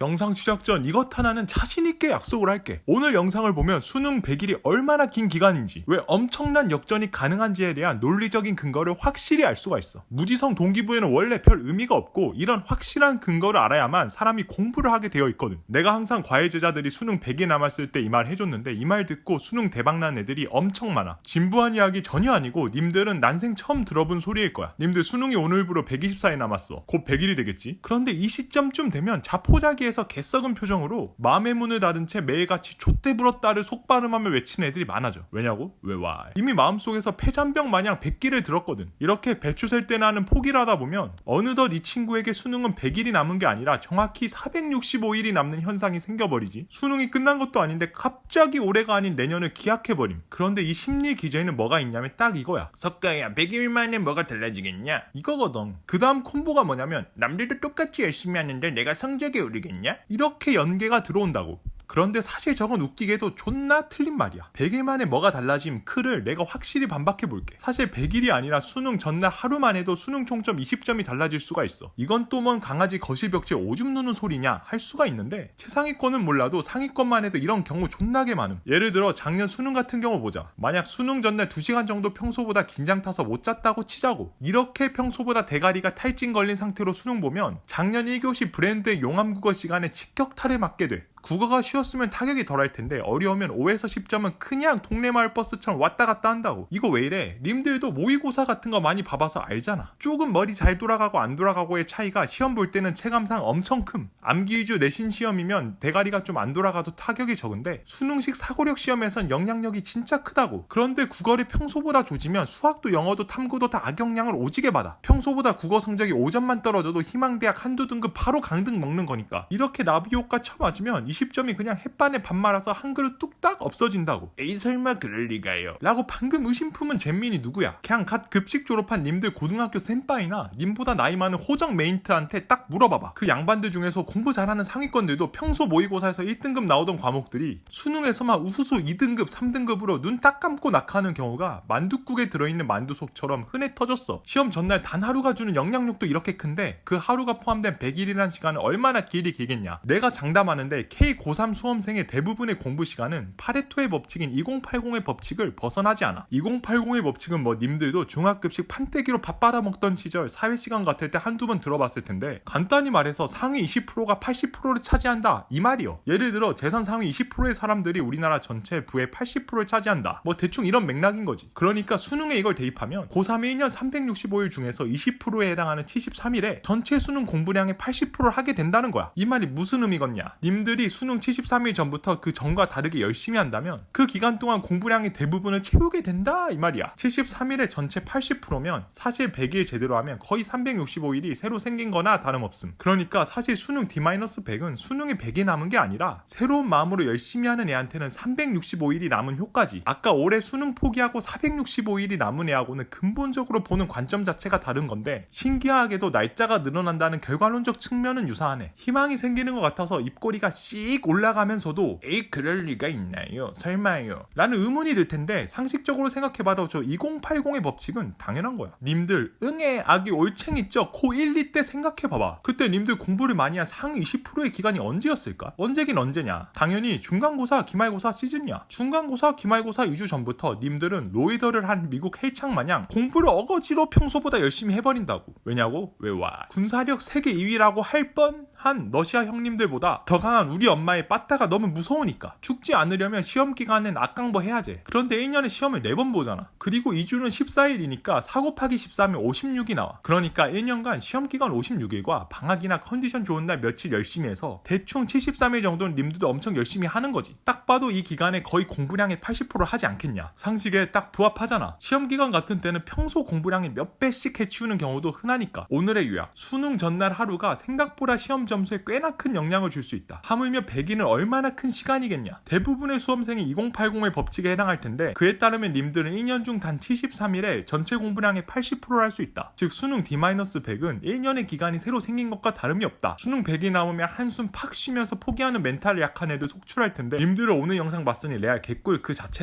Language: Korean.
영상 시작 전 이것 하나는 자신있게 약속을 할게. 오늘 영상을 보면 수능 100일이 얼마나 긴 기간인지, 왜 엄청난 역전이 가능한지에 대한 논리적인 근거를 확실히 알 수가 있어. 무지성 동기부여는 원래 별 의미가 없고, 이런 확실한 근거를 알아야만 사람이 공부를 하게 되어 있거든. 내가 항상 과외 제자들이 수능 100일 남았을 때 이 말 해줬는데, 이 말 듣고 수능 대박난 애들이 엄청 많아. 진부한 이야기 전혀 아니고, 님들은 난생 처음 들어본 소리일 거야. 님들 수능이 오늘부로 124일 남았어. 곧 100일이 되겠지? 그런데 이 시점쯤 되면 자포자기에 서 개썩은 표정으로 마음의 문을 닫은 채 매일같이 좆대 불었다를 속발음하며 외치는 애들이 많아져. 왜냐고? 왜 와? 이미 마음속에서 폐잔병 마냥 100기를 들었거든. 이렇게 배추 셀 때나 하는 포기를 하다 보면 어느덧 이 친구에게 수능은 100일이 남은 게 아니라 정확히 465일이 남는 현상이 생겨버리지. 수능이 끝난 것도 아닌데 갑자기 올해가 아닌 내년을 기약해버림. 그런데 이 심리 기저에는 뭐가 있냐면 딱 이거야. 석가야 100일 만에 뭐가 달라지겠냐? 이거거든. 그 다음 콤보가 뭐냐면 남들도 똑같이 열심히 하는데 내가 성적이 오르겠냐? 이렇게 연계가 들어온다고. 그런데 사실 저건 웃기게도 존나 틀린 말이야. 100일 만에 뭐가 달라짐 크를 내가 확실히 반박해 볼게. 사실 100일이 아니라 수능 전날 하루만 해도 수능 총점 20점이 달라질 수가 있어. 이건 또 뭔 강아지 거실 벽지에 오줌 누는 소리냐 할 수가 있는데 최상위권은 몰라도 상위권만 해도 이런 경우 존나게 많음. 예를 들어 작년 수능 같은 경우 보자. 만약 수능 전날 2시간 정도 평소보다 긴장 타서 못 잤다고 치자고. 이렇게 평소보다 대가리가 탈진 걸린 상태로 수능 보면 작년 1교시 브랜드의 용암국어 시간에 직격탄을 맞게 돼. 국어가 쉬웠으면 타격이 덜할 텐데 어려우면 5에서 10점은 그냥 동네 마을 버스처럼 왔다 갔다 한다고. 이거 왜 이래? 님들도 모의고사 같은 거 많이 봐봐서 알잖아. 조금 머리 잘 돌아가고 안 돌아가고의 차이가 시험 볼 때는 체감상 엄청 큼. 암기 위주 내신 시험이면 대가리가 좀 안 돌아가도 타격이 적은데 수능식 사고력 시험에선 영향력이 진짜 크다고. 그런데 국어를 평소보다 조지면 수학도 영어도 탐구도 다 악영향을 오지게 받아. 평소보다 국어 성적이 5점만 떨어져도 희망대학 한두 등급 바로 강등 먹는 거니까. 이렇게 나비 효과 쳐맞으면 20점이 그냥 햇반에 밥 말아서 한 그릇 뚝딱 없어진다고. 에이 설마 그럴 리가요. 라고 방금 의심 품은 잼민이 누구야? 그냥 갓 급식 졸업한 님들 고등학교 센빠이나 님보다 나이 많은 호정 메인트한테 딱 물어봐봐. 그 양반들 중에서 공부 잘하는 상위권들도 평소 모의고사에서 1등급 나오던 과목들이 수능에서만 우수수 2등급, 3등급으로 눈 딱 감고 낙하는 경우가 만둣국에 들어있는 만두속처럼 흔해 터졌어. 시험 전날 단 하루가 주는 영향력도 이렇게 큰데 그 하루가 포함된 100일이라는 시간은 얼마나 길이 길겠냐. 내가 장담하는데 K 고3 수험생의 대부분의 공부 시간은 파레토의 법칙인 2080의 법칙을 벗어나지 않아. 2080의 법칙은 뭐 님들도 중학급식 판때기로 밥 빨아먹던 시절 사회시간 같을 때 한두 번 들어봤을 텐데 간단히 말해서 상위 20%가 80%를 차지한다 이 말이요. 예를 들어 재산 상위 20%의 사람들이 우리나라 전체 부의 80%를 차지한다. 뭐 대충 이런 맥락인 거지. 그러니까 수능에 이걸 대입하면 고3의 1년 365일 중에서 20%에 해당하는 73일에 전체 수능 공부량의 80%를 하게 된다는 거야. 이 말이 무슨 의미겠냐? 님들이 수능 73일 전부터 그 전과 다르게 열심히 한다면 그 기간 동안 공부량의 대부분을 채우게 된다 이 말이야. 73일의 전체 80%면 사실 100일 제대로 하면 거의 365일이 새로 생긴 거나 다름없음. 그러니까 사실 수능 D-100은 수능이 100이 남은 게 아니라 새로운 마음으로 열심히 하는 애한테는 365일이 남은 효과지. 아까 올해 수능 포기하고 465일이 남은 애하고는 근본적으로 보는 관점 자체가 다른 건데 신기하게도 날짜가 늘어난다는 결과론적 측면은 유사하네. 희망이 생기는 것 같아서 입꼬리가 씩 올라가면서도 에이 그럴 리가 있나요? 설마요? 라는 의문이 들 텐데 상식적으로 생각해봐도 저 2080의 법칙은 당연한 거야. 님들 응애 악이 올챙이죠? 고1, 2때 생각해봐봐. 그때 님들 공부를 많이 한 상위 20%의 기간이 언제였을까? 언제긴 언제냐? 당연히 중간고사, 기말고사 시즌이야. 중간고사, 기말고사 2주 전부터 님들은 로이더를 한 미국 헬창 마냥 공부를 어거지로 평소보다 열심히 해버린다고. 왜냐고? 왜 와? 군사력 세계 2위라고 할 뻔한 러시아 형님들보다 더 강한 우리 엄마의 빠따가 너무 무서우니까 죽지 않으려면 시험 기간엔 악강보 해야지. 그런데 1년에 시험을 4번 보잖아. 그리고 2주는 14일이니까 4 곱하기 13이 56이 나와. 그러니까 1년간 시험 기간 56일과 방학이나 컨디션 좋은 날 며칠 열심히 해서 대충 73일 정도는 님들도 엄청 열심히 하는 거지. 딱 봐도 이 기간에 거의 공부량의 80%를 하지 않겠냐. 상식에 딱 부합하잖아. 시험 기간 같은 때는 평소 공부량의 몇 배씩 해치우는 경우도 흔하니까. 오늘의 요약. 수능 전날 하루가 생각보다 시험 점수에 꽤나 큰 영향을 줄 수 있다. 하물며 100일은 얼마나 큰 시간이겠냐. 대부분의 수험생이 2080의 법칙에 해당할 텐데 그에 따르면 님들은 1년 중 단 73일에 전체 공부량의 80%를 할 수 있다. 즉 수능 D-100은 1년의 기간이 새로 생긴 것과 다름이 없다. 수능 100이 나오면 한숨 팍 쉬면서 포기하는 멘탈 약한 애들 속출할 텐데 님들은 오늘 영상 봤으니 레알 개꿀 그 자체다.